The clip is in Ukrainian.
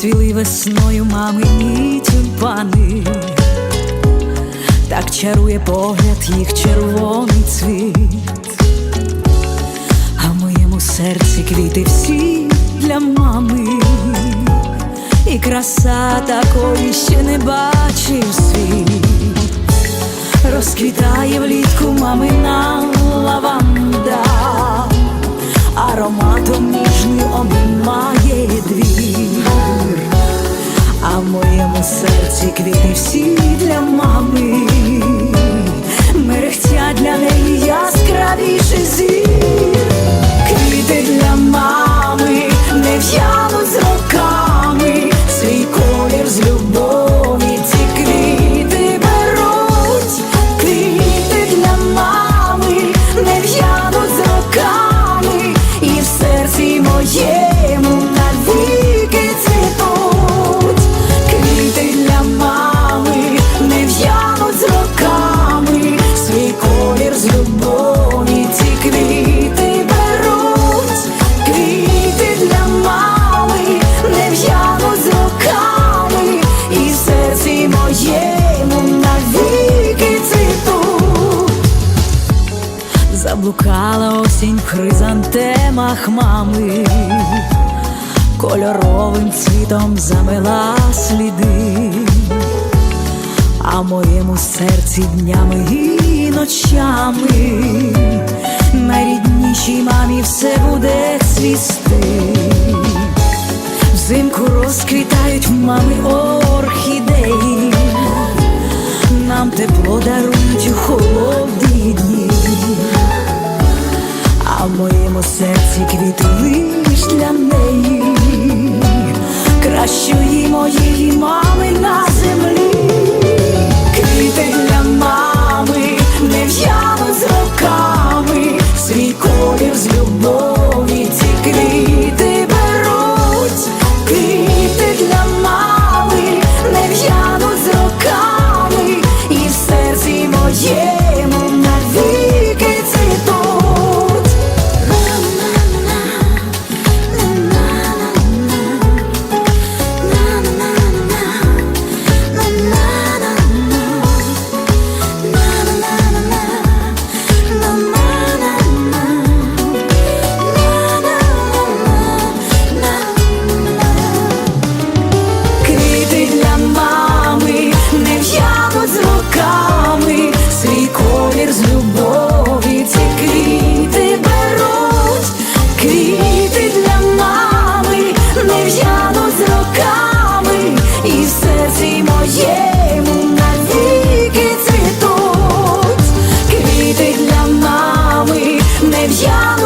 Розцвіли весною мамині тюльпани, так чарує погляд їх червоний цвіт, а в моєму серці квіти всі для мами, і краса такої ще не бачив світ, розквітає влітку мамина ароматом ніжний обіймає двір, а в моєму серці квіти всі для мами. хризантемах мами, кольоровим цвітом замила сліди, а моєму серці днями і ночами найріднішій мамі все буде цвісти. Взимку розквітають в мами орхідеї, нам тепло дарують у. моєї мами на. не в'яне.